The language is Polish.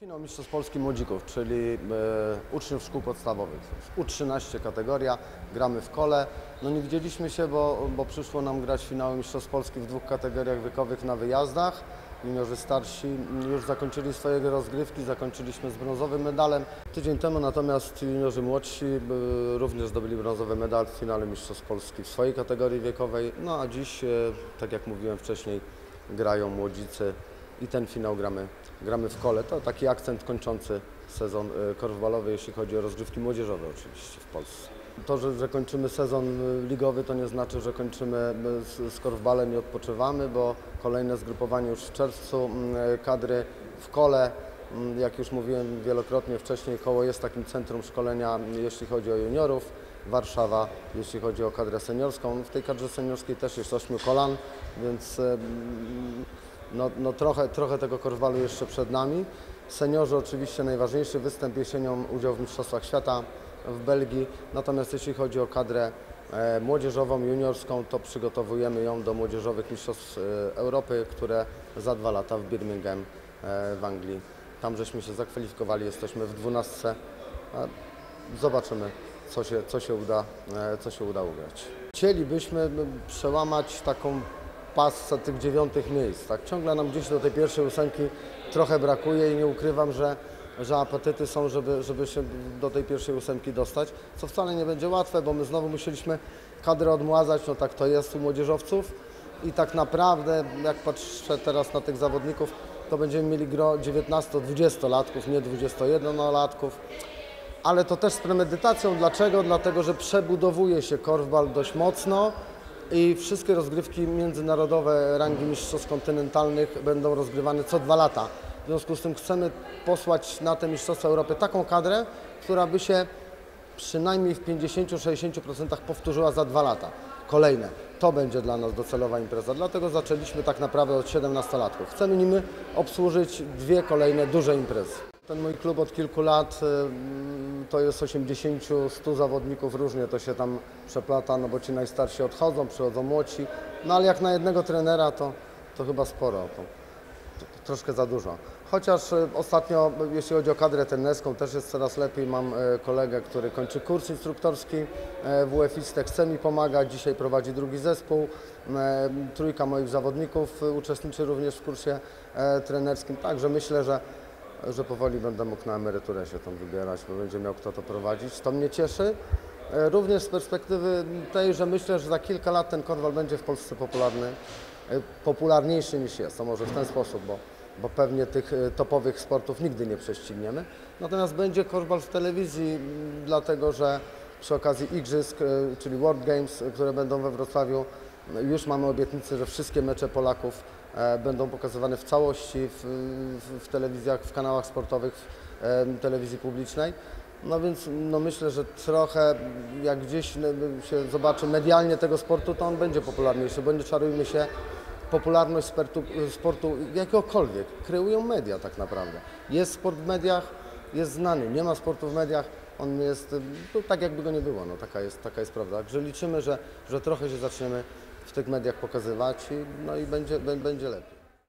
Finał Mistrzostw Polski Młodzików, czyli e, uczniów szkół podstawowych. U13 kategoria, gramy w kole. No nie widzieliśmy się, bo, bo przyszło nam grać finały Mistrzostw Polski w dwóch kategoriach wiekowych na wyjazdach. Juniorzy starsi już zakończyli swoje rozgrywki, zakończyliśmy z brązowym medalem. Tydzień temu natomiast juniorzy młodsi e, również zdobyli brązowy medal w finale Mistrzostw Polski w swojej kategorii wiekowej. No a dziś, e, tak jak mówiłem wcześniej, grają młodzicy i ten finał gramy, gramy w kole. To taki akcent kończący sezon y, korfbalowy, jeśli chodzi o rozgrywki młodzieżowe oczywiście w Polsce. To, że, że kończymy sezon y, ligowy, to nie znaczy, że kończymy y, z, z korfbalem i odpoczywamy, bo kolejne zgrupowanie już w czerwcu, mm, kadry w kole. Mm, Jak już mówiłem wielokrotnie wcześniej, koło jest takim centrum szkolenia, jeśli chodzi o juniorów. Warszawa, jeśli chodzi o kadrę seniorską. W tej kadrze seniorskiej też jest ośmiu kolan, więc no, no trochę, trochę tego korwalu jeszcze przed nami. Seniorzy oczywiście najważniejszy występ jesienią, udział w Mistrzostwach Świata w Belgii. Natomiast jeśli chodzi o kadrę e, młodzieżową, juniorską, to przygotowujemy ją do młodzieżowych Mistrzostw e, Europy, które za dwa lata w Birmingham e, w Anglii. Tam żeśmy się zakwalifikowali, jesteśmy w dwunastce. Zobaczymy, co się, co się, uda, e, co się uda ugrać. Chcielibyśmy przełamać taką pasę tych dziewiątych miejsc. Tak? Ciągle nam gdzieś do tej pierwszej ósemki trochę brakuje i nie ukrywam, że, że apetyty są, żeby, żeby się do tej pierwszej ósemki dostać, co wcale nie będzie łatwe, bo my znowu musieliśmy kadrę odmładzać, no tak to jest u młodzieżowców i tak naprawdę, jak patrzę teraz na tych zawodników, to będziemy mieli gro 19-20-latków, nie 21-latków. Ale to też z premedytacją. Dlaczego? Dlatego, że przebudowuje się korfbal dość mocno i wszystkie rozgrywki międzynarodowe rangi mistrzostw kontynentalnych będą rozgrywane co dwa lata. W związku z tym chcemy posłać na te Mistrzostwa Europy taką kadrę, która by się przynajmniej w 50-60% powtórzyła za dwa lata. Kolejne. To będzie dla nas docelowa impreza. Dlatego zaczęliśmy tak naprawdę od 17-latków. Chcemy nimi obsłużyć dwie kolejne duże imprezy. Ten mój klub od kilku lat y, to jest 80-100 zawodników, różnie to się tam przeplata, no bo ci najstarsi odchodzą, przychodzą młodsi. No ale jak na jednego trenera to, to chyba sporo. To, to troszkę za dużo. Chociaż e, ostatnio, jeśli chodzi o kadrę trenerską, też jest coraz lepiej. Mam e, kolegę, który kończy kurs instruktorski w UEFISTE, chce mi pomagać. Dzisiaj prowadzi drugi zespół. Trójka moich zawodników uczestniczy również w kursie trenerskim. Także myślę, że, że powoli będę mógł na emeryturę się tam wybierać, bo będzie miał kto to prowadzić. To mnie cieszy. E, Również z perspektywy tej, że myślę, że za kilka lat ten korwal będzie w Polsce popularny, e, popularniejszy niż jest. To może w ten sposób, bo, bo pewnie tych e, topowych sportów nigdy nie prześcigniemy. Natomiast będzie korwal w telewizji, dlatego że przy okazji igrzysk, czyli World Games, które będą we Wrocławiu, już mamy obietnicę, że wszystkie mecze Polaków będą pokazywane w całości w, w, w telewizjach, w kanałach sportowych, w e, telewizji publicznej. No więc no myślę, że trochę jak gdzieś no, się zobaczy medialnie tego sportu, to on będzie popularniejszy, bo nie czarujmy się, popularność sportu, sportu jakiegokolwiek kreują media tak naprawdę. Jest sport w mediach, jest znany, nie ma sportu w mediach, on jest no, tak jakby go nie było, no taka jest, taka jest prawda. Także liczymy, że, że trochę się zaczniemy w tych mediach pokazywać i, no i będzie, bę- będzie lepiej.